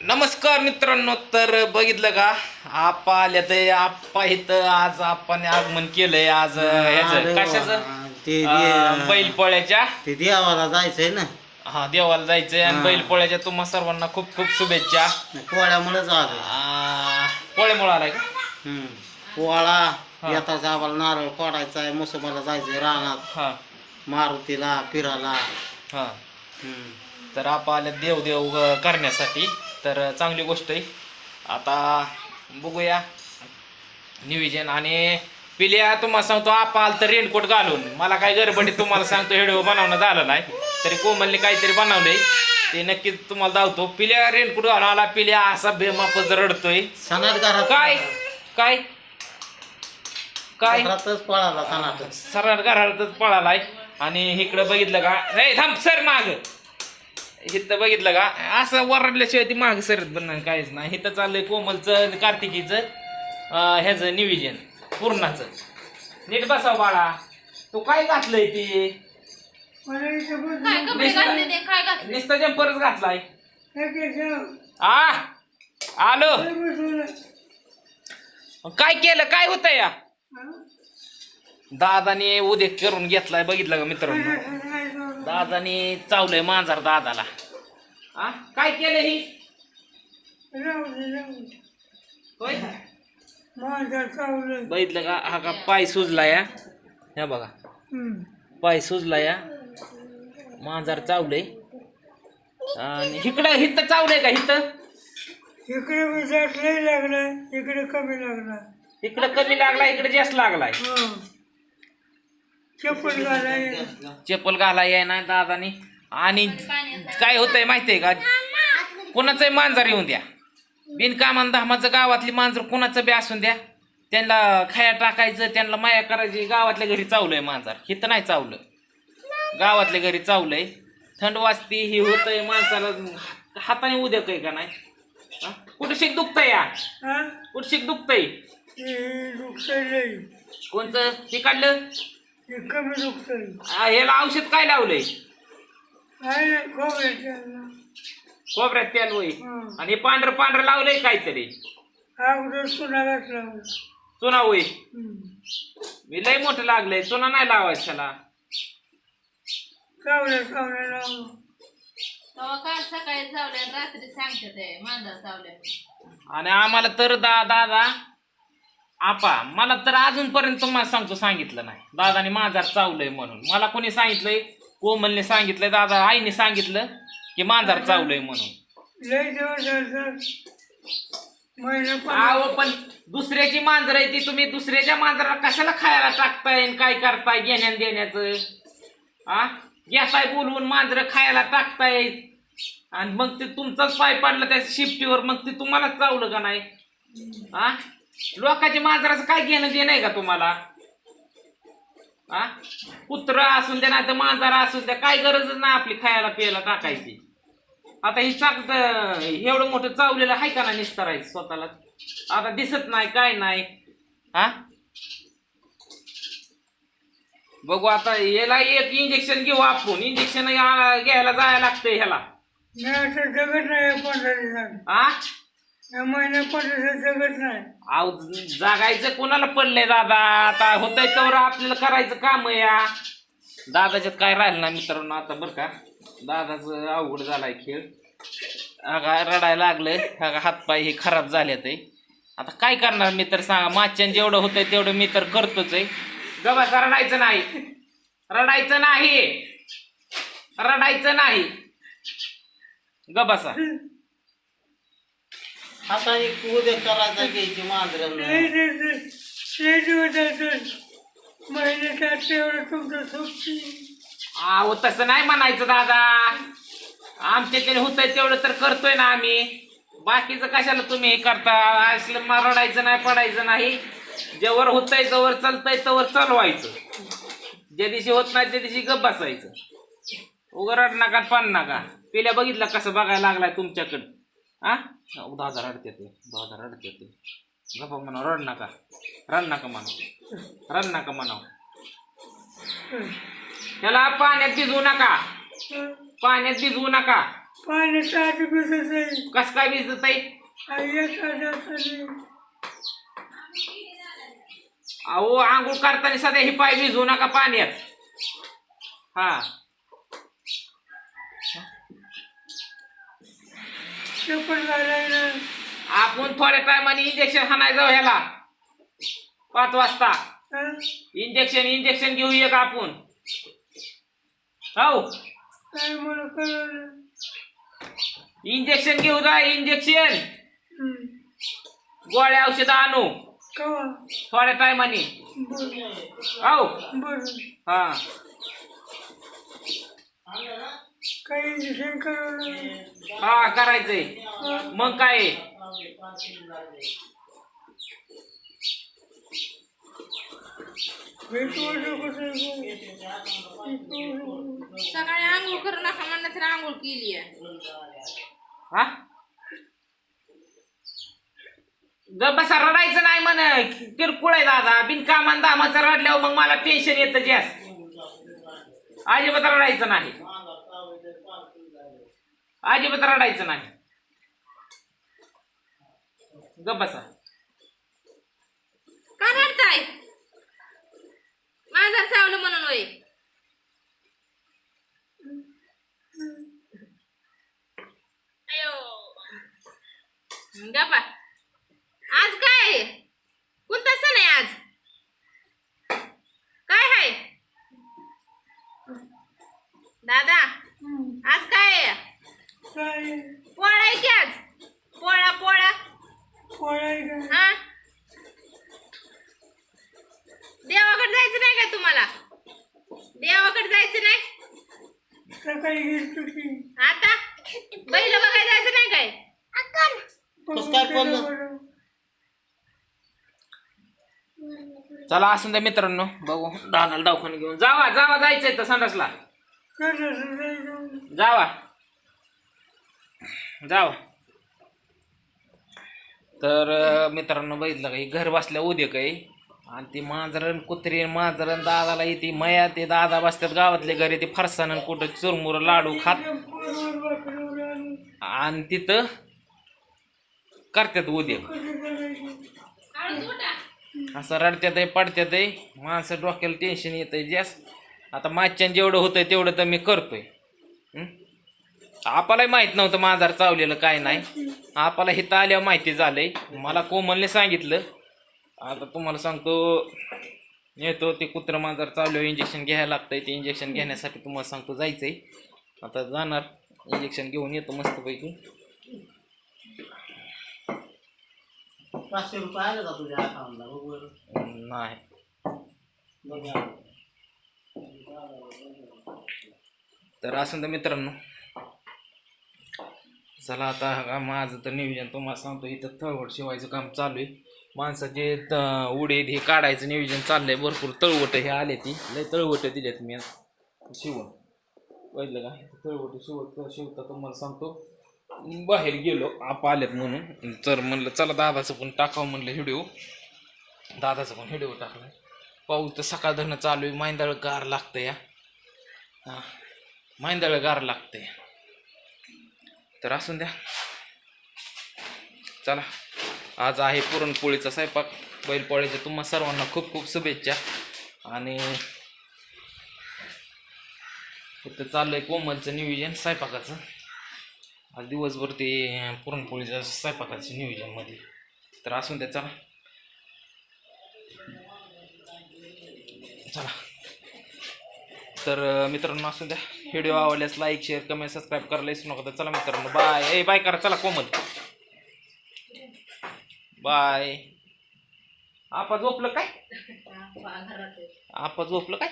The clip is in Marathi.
नमस्कार मित्रांनो तर बघितलं का? आपा आल्या तर आप्पा इथं आज आपण आगमन केलंय. आज ह्याच. कशाचं? ते अं, दे- बैलपोळ्याच्या. ते देवाला जायचंय ना. हा देवाला जायचंय आणि हा. बैलपोळ्याच्या तुम्हा सर्वांना खूप खूप शुभेच्छा. पोळ्यामुळेच आलो पोळ्यामुळे आलाय का? हम्म. पोळा. येताचा आम्हाला नारळ फोडायचा आहे मुसोबाला जायचंय रानात. हा. मारुतीला फिरायला. हा. हम्म. तर आपा आल्या देव देव करण्यासाठी. तर चांगली गोष्ट आहे. आता बघूया. नियोजन आणि पिल्या तुम्हाला सांगतो आपा आल तर रेनकोट घालून. मला काय गडबडीत तुम्हाला सांगतो व्हिडिओ बनवणं झालं नाही. तरी कोमलने काहीतरी बनवलंय. ते नक्कीच तुम्हाला दावतो पिल्या रेनकोट घालून आला पिल्या असा बेमापच रडतोय. काय? काय? काय? पळाला सरळ घरातच पळालाय. आणि इकडं बघितलं का? नाही थांब सर माग. इथं बघितलं का? असं वरडल्याशिवाय ती माग सरत पण काहीच नाही. इथं चाललंय कोमलचं आणि कार्तिकीचं ह्याचं निविजन पूर्णाचं. नीट बसाव बाळा. तू काय घातलंय ते? काय कपडे घातले ते? काय घातले? नुसतं जम्परच घातलाय. आ आलो. काय केलं? काय होतं या? दादाने उद्या करून घेतलाय बघितलं का मित्रांनो? दादाने चावलंय मांजर दादाला. आ काय केलं ही? होय? बघितलं का? हा का पाय सुजला या ह्या बघा. पाय सुजला या मांजर चावलंय. आणि इकडं हिथं चावलंय का हिथं? इकडे नाही लागला इकडे कमी लागला इकडं कमी लागला इकडे जास्त लागलाय. चप्पल घालाय. चप्पल घाला याय ना दादानी. आणि काय होतंय माहितीये का? कोणाचंही मांजर येऊन द्या. बिनकामान धामाचं गावातली मांजर कोणाचं बी असून द्या. त्यांना खाया टाकायचं त्यांना माया करायची. गावातल्या घरी चावलंय मांजर. हिथं नाही चावलं. गावातल्या घरी चावलंय. थंड वाजती ही होतंय माणसाला हाताने उद्या काही का नाही? हा? कुठं शिक दुखतंय या? हा? कुठं शिक दुखतंय? हे दुखतंय लई कोणचं? हे काढलं? हे कमी दुखतंय आ, ह्याला औषध काय लावलंय? काय नाही खोबऱ्याच्या खोबऱ्यात तेल होई हा. आणि पांढरं पांढरं लावलंय काहीतरी. अगोदर सुना घातला चुना होई हम्म. मी लय मोठं लागलंय चुना नाही लावायचं त्याला. चावल्या चावल्या लावलं तेव्हा काल सकाळी चावल्या आणि रात्री सांगते ते मांजर चावल्या. आणि आम्हाला तर दा दादा आपा मला तर अजूनपर्यंत तुम्हाला सांगतो सांगितलं नाही. दादाने मांजर चावलंय म्हणून. मला कोणी सांगितलंय? कोमलने सांगितलंय दादा आईने सांगितलं की मांजर चावलंय म्हणून. दिवस अहो पण दुसऱ्याची मांजर आहे ती तुम्ही दुसऱ्याच्या मांजराला कशाला खायला टाकताय काय करताय घेण्या देण्याचं? आ? घेताय बोलवून मांजर खायला टाकताय. आणि मग ते तुमचाच पाय पडला त्या शिफ्टीवर मग ते तुम्हाला चावलं का नाही? आ? लोकांच्या मांजराचं काय घेणं देणं आहे का तुम्हाला? आ कुत्र असून द्या नाही तर मांजर असून द्या काय गरजच नाही आपली खायला प्यायला टाकायची. आता ही चाक एवढं मोठं चावलेलं आहे का ना निस्तरायचं स्वतःला आता दिसत नाही काय नाही. हा? बघू आता याला एक इंजेक्शन घेऊ आपण. इंजेक्शन घ्यायला जायला लागतंय ह्याला. मी असं जगत नाही पंधरा दिवसात आ या महिन्या जगत नाही. अहो जागायचं कोणाला पडलंय दादा? आता होतंय तर आपल्याला करायचं काम या. दादाच्यात काय राहिलं ना मित्रांनो आता बरं का. दादाचं अवघड झालाय खेळ. अगा रडायला लागलंय. अगा हातपाय हे खराब झाले ते आता काय करणार मी तर सांगा. माच्यान जेवढं होतंय तेवढं मी तर करतोच आहे गबासा रडायचं नाही. रडायचं नाही. रडायचं नाही. गबासा आता एक उद्या करायचा घ्यायची मांजर. लई दिवस लई दिवस जातात महिन्यात एवढं तुमचं सोपती अहो तसं नाही म्हणायचं दादा. आमच्याकडे होतंय तेवढं तर करतोय ना आम्ही. बाकीचं कशाला तुम्ही हे करता? असलं मग रडायचं नाही पडायचं नाही. जेवर होतंय जवळ चालतंय तवर चालवायचं. ज्या दिवशी होत नाही त्या दिवशी गप बसायचं. उगं रड नका पान नका. पिल्या बघितलं कसं बघायला लागलाय तुमच्याकडं. हा दादा रडते ते दादा रडते ते गप्पा म्हणा रड नका रड नका म्हणा रड नका म्हणाव त्याला पाण्यात भिजवू नका पाण्यात भिजवू नका पाण्याच्या आधी भिजत आहे कस काय भिजत आहे आई एका जाताने अहो आंघोळ करताना सध्या ही पाय भिजवू नका पाण्यात हा पण घालायला आपण थोड्या टायमाने इंजेक्शन हाणाय जाऊ ह्याला. पाच वाजता. हा? इंजेक्शन इंजेक्शन घेऊया का आपण. हो काय मला कळलं? इंजेक्शन घेऊ जा इंजेक्शन. गोळ्या औषध आणू. थोड्या टायमाने बर. हो बर. हा. काही इंजेक्शन करावं हा करायचंय. मग काय भेटू सकाळी आंघोळ करू नका म्हणलं तर आंघोळ केली हा? ग बसा रडायचं नाही म्हण. किरकोळ आहे दादा. बिनकामान दामाचं रडल्यावर मग मला टेन्शन येतं जास्त. अजिबात रडायचं नाही. अजिबात रडायचं नाही. ग बसा. का रडताय? माझा चावलं म्हणून होय. अयो. गप्पा आज काय? आहे? कोणता सण आहे आज? काय आहे दादा आज काय आहे? काय? पोळा आहे की आज? पोळा पोळा. हा? देवाकडे जायचं नाही का तुम्हाला? देवाकडे जायचं नाही? सकाळी गेलतो की. आता? बैल बघायला जायचं नाही काय? कसं काय. चला असून द्या मित्रांनो बघू. दादाला दवाखाना घेऊन. जावा जावा जायचंय तर संडासला. कसं? जावा. जाव. तर मित्रांनो बघितलं काही घर बसल्या उद्या काही आणि ती मांजरण कुत्री मांजरण दादाला येते मया ते दादा बसतात गावातले घरी ते फरसाण कुठं चुरमुर लाडू खात. आणि तिथं करतात उद्या. असं रडत्यात आहे पडत्यात आहे. माणसं डोक्याला टेन्शन येत आहे जास्त. आता मागच्यान जेवढं होतंय तेवढं तर मी करतोय. हं? आपल्यालाही माहीत नव्हतं मांजर चावलेलं काय नाही. आपल्याला हिथं आल्यावर माहिती झालंय. मला कोमलने सांगितलं. आता तुम्हाला सांगतो येतो ते कुत्रं मांजर चावल्यावर इंजेक्शन घ्यायला लागतंय. ते इंजेक्शन घेण्यासाठी तुम्हाला सांगतो जायचंय. आता जाणार. इंजेक्शन घेऊन येतो मस्तपैकी. पाचशे रुपये आले का तुझ्या अकाउंटला बघ बरं. नाही. तर असं तर मित्रांनो चला आता हा माझं तर नियोजन तुम्हाला सांगतो इथं तळवट शिवायचं काम चालू आहे. माणसाचे त- उडीद हे काढायचं नियोजन चाललंय भरपूर तळवट हे आले ती. लय तळवट दिल्यात मी शिवण. शिवून पहिलं का तळवट शिवत शिवता तुम्हाला सांगतो. बाहेर गेलो आप आलेत म्हणून. तर म्हणलं चला दादाचं पण टाकावं म्हणलं व्हिडिओ. दादाचं पण व्हिडिओ टाकला पाऊस तर सकाळ धरणं चालू आहे मांदळ गार लागतं या हां. मांदळ गार या तर असून द्या. चला आज आहे पुरणपोळीचा स्वयंपाक. बैलपोळीच्या तुम्हा सर्वांना खूप खूप शुभेच्छा. आणि इथं आहे कोमलचं नियोजन स्वयंपाकाचं. आज दिवसभर ते पुरणपोळीचं स्वयंपाकाचं नियोजनमध्ये तर असून द्या चला. चला. तर मित्रांना मित्रांनो असू द्या. व्हिडिओ आवडल्यास लाईक शेअर कमेंट सबस्क्राईब करायला विसरू नका. तर चला मित्रांनो बाय ए बाय करा चला कोमल. बाय आपा झोपलं काय? घरात आपा झोपलं काय?